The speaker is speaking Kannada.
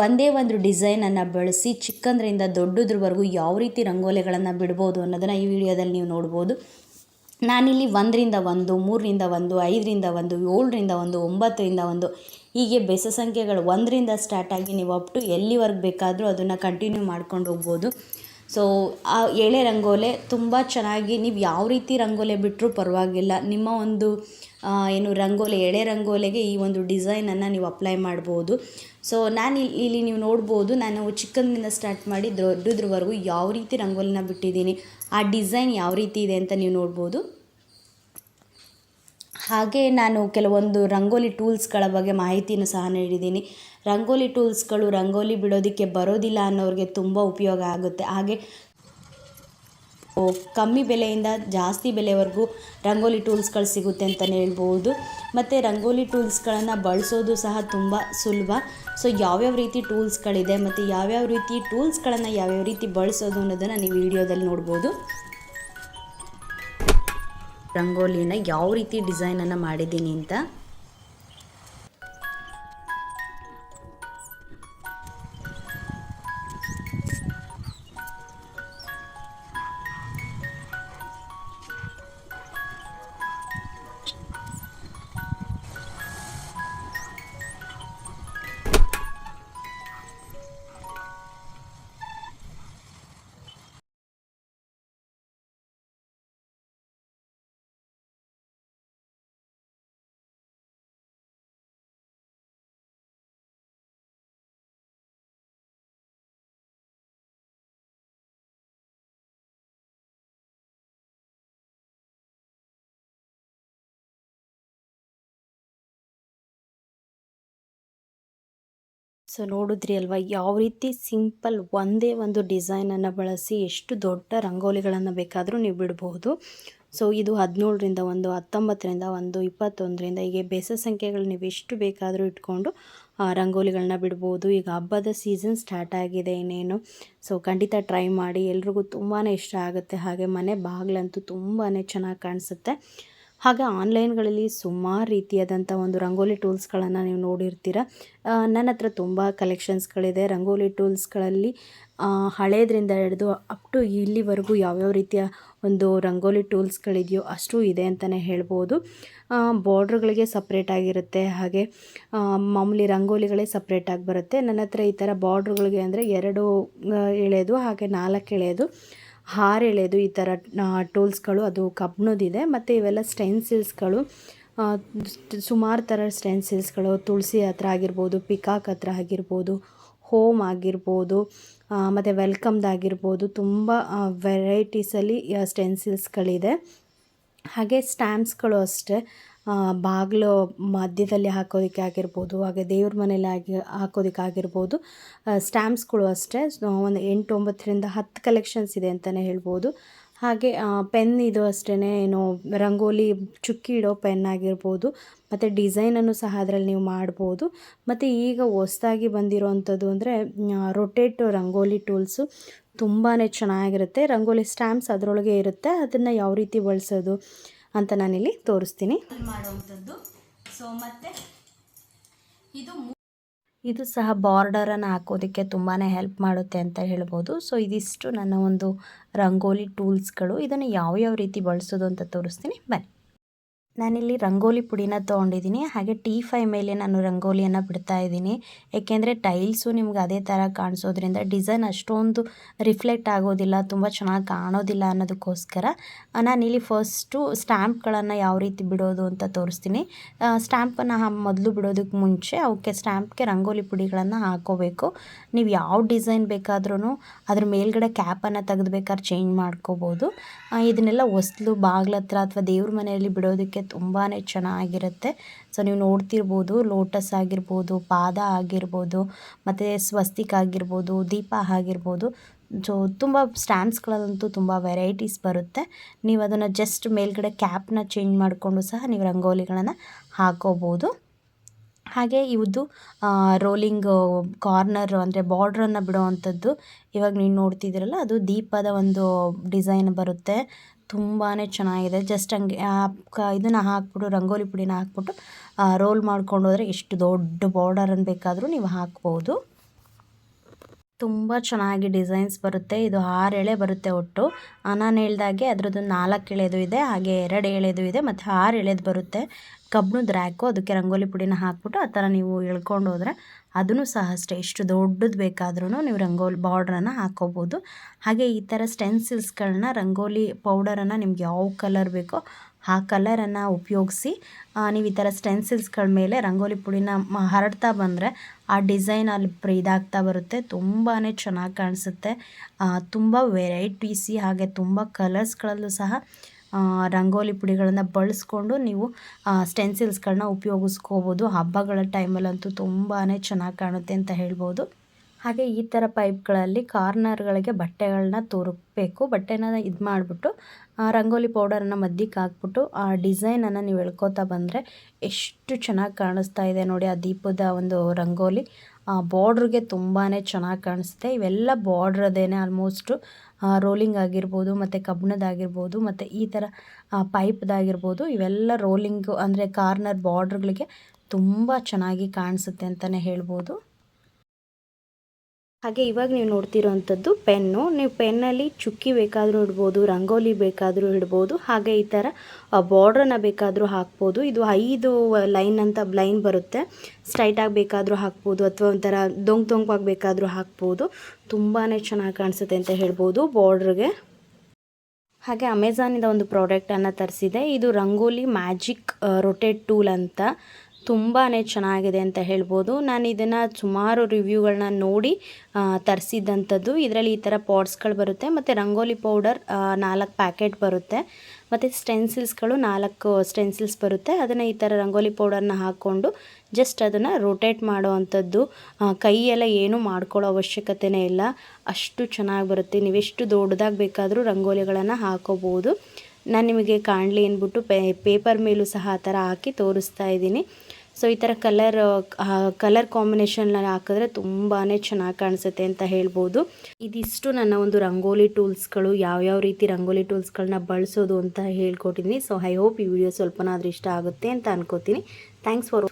ಒಂದೇ ಒಂದು ಡಿಸೈನನ್ನು ಬಳಸಿ ಚಿಕ್ಕಂದ್ರಿಂದ ದೊಡ್ಡದ್ರವರೆಗೂ ಯಾವ ರೀತಿ ರಂಗೋಲಿಗಳನ್ನು ಬಿಡ್ಬೋದು ಅನ್ನೋದನ್ನು ಈ ವಿಡಿಯೋದಲ್ಲಿ ನೀವು ನೋಡ್ಬೋದು. ನಾನಿಲ್ಲಿ ಒಂದರಿಂದ ಒಂದು, ಮೂರರಿಂದ ಒಂದು, ಐದರಿಂದ ಒಂದು, ಏಳರಿಂದ ಒಂದು, ಒಂಬತ್ತರಿಂದ ಒಂದು, ಹೀಗೆ ಬೆಸ ಸಂಖ್ಯೆಗಳು ಒಂದರಿಂದ ಸ್ಟಾರ್ಟ್ ಆಗಿ ನೀವು ಅಪ್ ಟು ಎಲ್ಲಿವರೆಗೆ ಬೇಕಾದರೂ ಅದನ್ನು ಕಂಟಿನ್ಯೂ ಮಾಡ್ಕೊಂಡು ಹೋಗ್ಬೋದು. ಸೊ ಆ ಎಳೆ ರಂಗೋಲೆ ತುಂಬ ಚೆನ್ನಾಗಿ ನೀವು ಯಾವ ರೀತಿ ರಂಗೋಲೆ ಬಿಟ್ಟರೂ ಪರವಾಗಿಲ್ಲ. ನಿಮ್ಮ ಒಂದು ಏನು ರಂಗೋಲೆ, ಎಳೆ ರಂಗೋಲೆಗೆ ಈ ಒಂದು ಡಿಸೈನನ್ನು ನೀವು ಅಪ್ಲೈ ಮಾಡ್ಬೋದು. ಸೊ ನಾನು ಇಲ್ಲಿ ಇಲ್ಲಿ ನೀವು ನೋಡ್ಬೋದು, ನಾನು ಚಿಕ್ಕಂದಿನಿಂದ ಸ್ಟಾರ್ಟ್ ಮಾಡಿ ದೊಡ್ಡದ್ರವರೆಗೂ ಯಾವ ರೀತಿ ರಂಗೋಲಿನ ಬಿಟ್ಟಿದ್ದೀನಿ, ಆ ಡಿಸೈನ್ ಯಾವ ರೀತಿ ಇದೆ ಅಂತ ನೀವು ನೋಡ್ಬೋದು. ಹಾಗೆ ನಾನು ಕೆಲವೊಂದು ರಂಗೋಲಿ ಟೂಲ್ಸ್ಗಳ ಬಗ್ಗೆ ಮಾಹಿತಿಯನ್ನು ಸಹ ನೀಡಿದ್ದೀನಿ. ರಂಗೋಲಿ ಟೂಲ್ಸ್ಗಳು ರಂಗೋಲಿ ಬಿಡೋದಕ್ಕೆ ಬರೋದಿಲ್ಲ ಅನ್ನೋರಿಗೆ ತುಂಬ ಉಪಯೋಗ ಆಗುತ್ತೆ. ಹಾಗೆ ಕಮ್ಮಿ ಬೆಲೆಯಿಂದ ಜಾಸ್ತಿ ಬೆಲೆವರೆಗೂ ರಂಗೋಲಿ ಟೂಲ್ಸ್ಗಳು ಸಿಗುತ್ತೆ ಅಂತಲೇ ಹೇಳ್ಬೋದು. ಮತ್ತು ರಂಗೋಲಿ ಟೂಲ್ಸ್ಗಳನ್ನು ಬಳಸೋದು ಸಹ ತುಂಬ ಸುಲಭ. ಸೊ ಯಾವ್ಯಾವ ರೀತಿ ಟೂಲ್ಸ್ಗಳಿದೆ ಮತ್ತು ಯಾವ್ಯಾವ ರೀತಿ ಟೂಲ್ಸ್ಗಳನ್ನು ಯಾವ್ಯಾವ ರೀತಿ ಬಳಸೋದು ಅನ್ನೋದನ್ನು ನೀವು ವಿಡಿಯೋದಲ್ಲಿ ನೋಡ್ಬೋದು. ರಂಗೋಲಿನ ಯಾವ ರೀತಿ ಡಿಸೈನನ್ನು ಮಾಡಿದ್ದೀನಿ ಅಂತ ಸೊ ನೋಡಿದ್ರಿ ಅಲ್ವಾ, ಯಾವ ರೀತಿ ಸಿಂಪಲ್ ಒಂದೇ ಒಂದು ಡಿಸೈನನ್ನು ಬಳಸಿ ಎಷ್ಟು ದೊಡ್ಡ ರಂಗೋಲಿಗಳನ್ನು ಬೇಕಾದರೂ ನೀವು ಬಿಡಬಹುದು. ಸೊ ಇದು ಹದಿನೇಳರಿಂದ ಒಂದು, ಹತ್ತೊಂಬತ್ತರಿಂದ ಒಂದು, ಇಪ್ಪತ್ತೊಂದರಿಂದ ಹೀಗೆ ಬೇಸ ಸಂಖ್ಯೆಗಳು ನೀವು ಎಷ್ಟು ಬೇಕಾದರೂ ಇಟ್ಕೊಂಡು ರಂಗೋಲಿಗಳನ್ನ ಬಿಡ್ಬೋದು. ಈಗ ಹಬ್ಬದ ಸೀಸನ್ ಸ್ಟಾರ್ಟ್ ಆಗಿದೆ ಇನ್ನೇನು. ಸೊ ಖಂಡಿತ ಟ್ರೈ ಮಾಡಿ. ಎಲ್ರಿಗೂ ತುಂಬಾ ಇಷ್ಟ ಆಗುತ್ತೆ. ಹಾಗೆ ಮನೆ ಬಾಗಿಲಂತೂ ತುಂಬಾ ಚೆನ್ನಾಗಿ ಕಾಣಿಸುತ್ತೆ. ಹಾಗೆ ಆನ್ಲೈನ್ಗಳಲ್ಲಿ ಸುಮಾರು ರೀತಿಯಾದಂಥ ಒಂದು ರಂಗೋಲಿ ಟೂಲ್ಸ್ಗಳನ್ನು ನೀವು ನೋಡಿರ್ತೀರ. ನನ್ನ ಹತ್ರ ತುಂಬ ಕಲೆಕ್ಷನ್ಸ್ಗಳಿದೆ. ರಂಗೋಲಿ ಟೂಲ್ಸ್ಗಳಲ್ಲಿ ಹಳೆಯದ್ರಿಂದ ಹಿಡಿದು ಅಪ್ ಟು ಇಲ್ಲಿವರೆಗೂ ಯಾವ್ಯಾವ ರೀತಿಯ ಒಂದು ರಂಗೋಲಿ ಟೂಲ್ಸ್ಗಳಿದೆಯೋ ಅಷ್ಟು ಇದೆ ಅಂತಲೇ ಹೇಳ್ಬೋದು. ಬಾರ್ಡ್ರ್ಗಳಿಗೆ ಸಪ್ರೇಟ್ ಆಗಿರುತ್ತೆ. ಹಾಗೆ ಮಾಮೂಲಿ ರಂಗೋಲಿಗಳೇ ಸಪ್ರೇಟಾಗಿ ಬರುತ್ತೆ. ನನ್ನ ಹತ್ರ ಈ ಥರ ಬಾರ್ಡ್ರ್ಗಳಿಗೆ ಅಂದರೆ ಎರಡು ಎಳೆಯೋದು ಎಳೆದು ಹಾಗೆ ನಾಲ್ಕು ಎಳೆದು ಹಾರ ಈ ಥರ ಟೂಲ್ಸ್ಗಳು ಅದು ಕಬ್ಬಿಣದಿದೆ. ಮತ್ತು ಇವೆಲ್ಲ ಸ್ಟೆನ್ಸಿಲ್ಸ್ಗಳು ಸುಮಾರು ಥರ ಸ್ಟೆನ್ಸಿಲ್ಸ್ಗಳು, ತುಳಸಿ ಹತ್ರ ಆಗಿರ್ಬೋದು, ಪಿಕಾಕ್ ಹತ್ರ ಆಗಿರ್ಬೋದು, ಹೋಮ್ ಆಗಿರ್ಬೋದು ಮತ್ತು ವೆಲ್ಕಮ್ದಾಗಿರ್ಬೋದು ತುಂಬ ವೆರೈಟೀಸಲ್ಲಿ ಸ್ಟೆನ್ಸಿಲ್ಸ್ಗಳಿದೆ. ಹಾಗೆ ಸ್ಟ್ಯಾಂಪ್ಸ್ಗಳು ಅಷ್ಟೇ. ಬಾಗಿಲು ಮಧ್ಯದಲ್ಲಿ ಹಾಕೋದಕ್ಕೆ ಆಗಿರ್ಬೋದು, ಹಾಗೆ ದೇವ್ರ ಮನೇಲಿ ಆಗಿ ಹಾಕೋದಕ್ಕೆ ಆಗಿರ್ಬೋದು ಸ್ಟ್ಯಾಂಪ್ಸ್ಗಳು ಅಷ್ಟೇ. ಒಂದು ಎಂಟು, ಒಂಬತ್ತರಿಂದ ಹತ್ತು ಕಲೆಕ್ಷನ್ಸ್ ಇದೆ ಅಂತಲೇ ಹೇಳ್ಬೋದು. ಹಾಗೆ ಪೆನ್ ಇದು ಅಷ್ಟೇ ಏನು ರಂಗೋಲಿ ಚುಕ್ಕಿ ಇಡೋ ಪೆನ್ ಆಗಿರ್ಬೋದು, ಮತ್ತು ಡಿಸೈನನ್ನು ಸಹ ಅದರಲ್ಲಿ ನೀವು ಮಾಡ್ಬೋದು. ಮತ್ತು ಈಗ ಹೊಸ್ದಾಗಿ ಬಂದಿರೋವಂಥದ್ದು ಅಂದರೆ ರೊಟೇಟ್ ರಂಗೋಲಿ ಟೂಲ್ಸು ತುಂಬಾ ಚೆನ್ನಾಗಿರುತ್ತೆ. ರಂಗೋಲಿ ಸ್ಟ್ಯಾಂಪ್ಸ್ ಅದರೊಳಗೆ ಇರುತ್ತೆ, ಅದನ್ನು ಯಾವ ರೀತಿ ಬಳಸೋದು? ಅಂತ ನಾನಿಲ್ಲಿ ತೋರಿಸ್ತೀನಿ. ಮಾಡುವಂಥದ್ದು. ಸೊ ಮತ್ತು ಇದು ಇದು ಸಹ ಬಾರ್ಡರನ್ನು ಹಾಕೋದಕ್ಕೆ ತುಂಬಾ ಹೆಲ್ಪ್ ಮಾಡುತ್ತೆ ಅಂತ ಹೇಳ್ಬೋದು. ಸೊ ಇದಿಷ್ಟು ನನ್ನ ಒಂದು ರಂಗೋಲಿ ಟೂಲ್ಸ್ಗಳು ಇದನ್ನು ಯಾವ್ಯಾವ ರೀತಿ ಬಳಸೋದು ಅಂತ ತೋರಿಸ್ತೀನಿ. ಬನ್ನಿ. ನಾನಿಲ್ಲಿ ರಂಗೋಲಿ ಪುಡಿನ ತೊಗೊಂಡಿದ್ದೀನಿ. ಹಾಗೆ ಟೀ ಫೈ ಮೇಲೆ ನಾನು ರಂಗೋಲಿಯನ್ನು ಬಿಡ್ತಾ ಇದ್ದೀನಿ. ಏಕೆಂದರೆ ಟೈಲ್ಸು ನಿಮ್ಗೆ ಅದೇ ಥರ ಕಾಣಿಸೋದ್ರಿಂದ ಡಿಸೈನ್ ಅಷ್ಟೊಂದು ರಿಫ್ಲೆಕ್ಟ್ ಆಗೋದಿಲ್ಲ, ತುಂಬ ಚೆನ್ನಾಗಿ ಕಾಣೋದಿಲ್ಲ ಅನ್ನೋದಕ್ಕೋಸ್ಕರ. ನಾನಿಲ್ಲಿ ಫಸ್ಟು ಸ್ಟ್ಯಾಂಪ್ಗಳನ್ನು ಯಾವ ರೀತಿ ಬಿಡೋದು ಅಂತ ತೋರಿಸ್ತೀನಿ. ಸ್ಟ್ಯಾಂಪನ್ನು ಮೊದಲು ಬಿಡೋದಕ್ಕೆ ಮುಂಚೆ ಅವಕ್ಕೆ ಸ್ಟ್ಯಾಂಪ್ಗೆ ರಂಗೋಲಿ ಪುಡಿಗಳನ್ನು ಹಾಕೋಬೇಕು. ನೀವು ಯಾವ ಡಿಸೈನ್ ಬೇಕಾದ್ರೂ ಅದ್ರ ಮೇಲ್ಗಡೆ ಕ್ಯಾಪನ್ನು ತೆಗೆದ್ಬೇಕಾದ್ರೆ ಚೇಂಜ್ ಮಾಡ್ಕೋಬೋದು. ಇದನ್ನೆಲ್ಲ ಹೊಸ್ಲು ಬಾಗ್ಲ ಹತ್ರ ಅಥವಾ ದೇವ್ರ ಮನೆಯಲ್ಲಿ ಬಿಡೋದಕ್ಕೆ ತುಂಬಾ ಚೆನ್ನಾಗಿರುತ್ತೆ. ಸೊ, ನೀವು ನೋಡ್ತಿರ್ಬೋದು, ಲೋಟಸ್ ಆಗಿರ್ಬೋದು, ಪಾದ ಆಗಿರ್ಬೋದು, ಮತ್ತು ಸ್ವಸ್ತಿಕ್ ಆಗಿರ್ಬೋದು, ದೀಪ ಆಗಿರ್ಬೋದು. ಸೊ, ತುಂಬ ಸ್ಟ್ಯಾಂಪ್ಸ್ಗಳಲ್ಲಂತೂ ತುಂಬ ವೆರೈಟೀಸ್ ಬರುತ್ತೆ. ನೀವು ಅದನ್ನು ಜಸ್ಟ್ ಮೇಲ್ಗಡೆ ಕ್ಯಾಪ್ನ ಚೇಂಜ್ ಮಾಡಿಕೊಂಡು ಸಹ ನೀವು ರಂಗೋಲಿಗಳನ್ನು ಹಾಕೋಬೋದು. ಹಾಗೆ ಇವ್ದು ರೋಲಿಂಗ್ ಕಾರ್ನರ್ ಅಂದರೆ ಬಾರ್ಡ್ರನ್ನು ಬಿಡುವಂಥದ್ದು. ಇವಾಗ ನೀವು ನೋಡ್ತಿದ್ದೀರಲ್ಲ, ಅದು ದೀಪದ ಒಂದು ಡಿಸೈನ್ ಬರುತ್ತೆ. ತುಂಬಾ ಚೆನ್ನಾಗಿದೆ. ಜಸ್ಟ್ ಹಂಗೆ ಇದನ್ನು ಹಾಕ್ಬಿಟ್ಟು, ರಂಗೋಲಿ ಪುಡಿನ ಹಾಕ್ಬಿಟ್ಟು ರೋಲ್ ಮಾಡ್ಕೊಂಡು ಹೋದರೆ ಎಷ್ಟು ದೊಡ್ಡ ಬಾರ್ಡರನ್ನು ಬೇಕಾದರೂ ನೀವು ಹಾಕ್ಬೋದು. ತುಂಬ ಚೆನ್ನಾಗಿ ಡಿಸೈನ್ಸ್ ಬರುತ್ತೆ. ಇದು ಆರು ಎಳೆ ಬರುತ್ತೆ ಒಟ್ಟು. ನಾನು ಹೇಳ್ದಾಗೆ ಅದರದ್ದು ನಾಲ್ಕು ಎಳೆದು ಇದೆ, ಹಾಗೆ ಎರಡು ಎಳೆದು ಇದೆ, ಮತ್ತು ಆರು ಎಳೆದು ಬರುತ್ತೆ. ಕಬ್ಬಿಣದ ರ್ಯಾಕು ಅದಕ್ಕೆ ರಂಗೋಲಿ ಪುಡಿನ ಹಾಕ್ಬಿಟ್ಟು ಆ ಥರ ನೀವು ಎಳ್ಕೊಂಡು ಹೋದರೆ ಅದನ್ನು ಸಹ ಅಷ್ಟೇ. ಎಷ್ಟು ದೊಡ್ಡದು ಬೇಕಾದ್ರೂ ನೀವು ರಂಗೋಲಿ ಬಾರ್ಡ್ರನ್ನು ಹಾಕ್ಕೋಬೋದು ಹಾಗೆ ಈ ಥರ ಸ್ಟೆನ್ಸಿಲ್ಸ್ಗಳನ್ನ ರಂಗೋಲಿ ಪೌಡರನ್ನು ನಿಮ್ಗೆ ಯಾವ ಕಲರ್ ಬೇಕೋ ಆ ಕಲರನ್ನು ಉಪಯೋಗಿಸಿ ನೀವು ಈ ಥರ ಸ್ಟೆನ್ಸಿಲ್ಸ್ಗಳ ಮೇಲೆ ರಂಗೋಲಿ ಪುಡಿನ ಮ, ಹರಡ್ತಾ ಬಂದರೆ ಆ ಡಿಸೈನ್ ಅಲ್ಲಿ ಪ್ರ, ಇದಾಗ್ತಾ ಬರುತ್ತೆ. ತುಂಬಾ ಚೆನ್ನಾಗಿ ಕಾಣಿಸುತ್ತೆ. ತುಂಬ ವೆರೈಟೀಸಿ ಹಾಗೆ ತುಂಬ ಕಲರ್ಸ್ಗಳಲ್ಲೂ ಸಹ ರಂಗೋಲಿ ಪುಡಿಗಳನ್ನು ಬಳಸ್ಕೊಂಡು ನೀವು ಸ್ಟೆನ್ಸಿಲ್ಸ್ಗಳನ್ನ ಉಪಯೋಗಿಸ್ಕೋಬೋದು. ಹಬ್ಬಗಳ ಟೈಮಲ್ಲಂತೂ ತುಂಬಾ ಚೆನ್ನಾಗಿ ಕಾಣುತ್ತೆ ಅಂತ ಹೇಳ್ಬೋದು. ಹಾಗೆ ಈ ಥರ ಪೈಪ್ಗಳಲ್ಲಿ ಕಾರ್ನರ್ಗಳಿಗೆ ಬಟ್ಟೆಗಳನ್ನ ತುರುಕಬೇಕು ಬಟ್ಟೆನ ಇದು ಮಾಡಿಬಿಟ್ಟು ರಂಗೋಲಿ ಪೌಡರನ್ನು ಮಧ್ಯಕ್ಕೆ ಹಾಕ್ಬಿಟ್ಟು, ಆ ಡಿಸೈನನ್ನು ನೀವು ಎಳ್ಕೊತಾ ಬಂದರೆ ಎಷ್ಟು ಚೆನ್ನಾಗಿ ಕಾಣಿಸ್ತಾ ಇದೆ ನೋಡಿ ಆ ದೀಪದ ಒಂದು ರಂಗೋಲಿ. ಆ ಬಾರ್ಡ್ರಿಗೆ ತುಂಬಾ ಚೆನ್ನಾಗಿ ಕಾಣಿಸುತ್ತೆ. ಇವೆಲ್ಲ ಬಾರ್ಡ್ರದೇನೆ ಆಲ್ಮೋಸ್ಟು ರೋಲಿಂಗ್ ಆಗಿರ್ಬೋದು, ಮತ್ತು ಕಬ್ಬಿಣದಾಗಿರ್ಬೋದು ಮತ್ತು ಈ ಥರ ಪೈಪ್ದಾಗಿರ್ಬೋದು ಇವೆಲ್ಲ ರೋಲಿಂಗು ಅಂದರೆ ಕಾರ್ನರ್ ಬಾರ್ಡ್ರ್ಗಳಿಗೆ ತುಂಬ ಚೆನ್ನಾಗಿ ಕಾಣಿಸುತ್ತೆ ಅಂತಲೇ ಹೇಳ್ಬೋದು. ಹಾಗೆ ಇವಾಗ ನೀವು ನೋಡ್ತಿರೋವಂಥದ್ದು ಪೆನ್ನು. ನೀವು ಪೆನ್ನಲ್ಲಿ ಚುಕ್ಕಿ ಬೇಕಾದರೂ ಇಡ್ಬೋದು, ರಂಗೋಲಿ ಬೇಕಾದರೂ ಇಡ್ಬೋದು, ಹಾಗೆ ಈ ಥರ ಬಾರ್ಡ್ರನ್ನ ಬೇಕಾದರೂ ಹಾಕ್ಬೋದು. ಇದು ಐದು ಲೈನ್ ಅಂತ ಲೈನ್ ಬರುತ್ತೆ. ಸ್ಟ್ರೈಟಾಗಿ ಬೇಕಾದರೂ ಹಾಕ್ಬೋದು, ಅಥವಾ ಒಂಥರ ದೊಂಗ್ ತೊಂಗಾಗಿ ಬೇಕಾದರೂ ಹಾಕ್ಬೋದು. ತುಂಬಾ ಚೆನ್ನಾಗಿ ಕಾಣಿಸುತ್ತೆ ಅಂತ ಹೇಳ್ಬೋದು ಬಾರ್ಡ್ರಿಗೆ. ಹಾಗೆ ಅಮೆಝಾನಿಂದ ಒಂದು ಪ್ರಾಡಕ್ಟನ್ನು ತರಿಸಿದೆ. ಇದು ರಂಗೋಲಿ ಮ್ಯಾಜಿಕ್ ರೊಟೇಟ್ ಟೂಲ್ ಅಂತ. ತುಂಬಾ ಚೆನ್ನಾಗಿದೆ ಅಂತ ಹೇಳ್ಬೋದು. ನಾನು ಇದನ್ನು ಸುಮಾರು ರಿವ್ಯೂಗಳನ್ನ ನೋಡಿ ತರಿಸಿದ್ದಂಥದ್ದು ಇದರಲ್ಲಿ ಈ ಥರ ಪಾಟ್ಸ್ಗಳು ಬರುತ್ತೆ, ಮತ್ತು ರಂಗೋಲಿ ಪೌಡರ್ ನಾಲ್ಕು ಪ್ಯಾಕೆಟ್ ಬರುತ್ತೆ. ಮತ್ತು ಸ್ಟೆನ್ಸಿಲ್ಸ್ಗಳು ನಾಲ್ಕು ಸ್ಟೆನ್ಸಿಲ್ಸ್ ಬರುತ್ತೆ. ಅದನ್ನು ಈ ಥರ ರಂಗೋಲಿ ಪೌಡರ್ನ ಹಾಕ್ಕೊಂಡು ಜಸ್ಟ್ ಅದನ್ನು ರೊಟೇಟ್ ಮಾಡೋ ಅಂಥದ್ದು ಕೈಯೆಲ್ಲ ಏನೂ ಮಾಡ್ಕೊಳ್ಳೋ ಅವಶ್ಯಕತೆಯೇ ಇಲ್ಲ. ಅಷ್ಟು ಚೆನ್ನಾಗಿ ಬರುತ್ತೆ. ನೀವೆಷ್ಟು ದೊಡ್ಡದಾಗಿ ಬೇಕಾದರೂ ರಂಗೋಲಿಗಳನ್ನು ಹಾಕೋಬೋದು. ನಾನು ನಿಮಗೆ ಕಾಣಲಿ ಅಂದ್ಬಿಟ್ಟು ಪೇಪರ್ ಮೇಲೂ ಸಹ ಆ ಥರ ಹಾಕಿ ತೋರಿಸ್ತಾ ಇದ್ದೀನಿ. ಸೊ ಈ ಥರ ಕಲರ್ ಕಲರ್ ಕಾಂಬಿನೇಷನ್ನಲ್ಲಿ ಹಾಕಿದ್ರೆ ತುಂಬಾ ಚೆನ್ನಾಗಿ ಕಾಣಿಸುತ್ತೆ ಅಂತ ಹೇಳ್ಬೋದು. ಇದಿಷ್ಟು ನನ್ನ ಒಂದು ರಂಗೋಲಿ ಟೂಲ್ಸ್ಗಳು ಯಾವ್ಯಾವ ರೀತಿ ರಂಗೋಲಿ ಟೂಲ್ಸ್ಗಳನ್ನ ಬಳಸೋದು ಅಂತ ಹೇಳ್ಕೊಟ್ಟಿದ್ದೀನಿ ಸೊ ಐ ಹೋಪ್ ಈ ವಿಡಿಯೋ ಸ್ವಲ್ಪನಾದ್ರೂ ಇಷ್ಟ ಆಗುತ್ತೆ ಅಂತ ಅನ್ಕೋತೀನಿ. Thanks for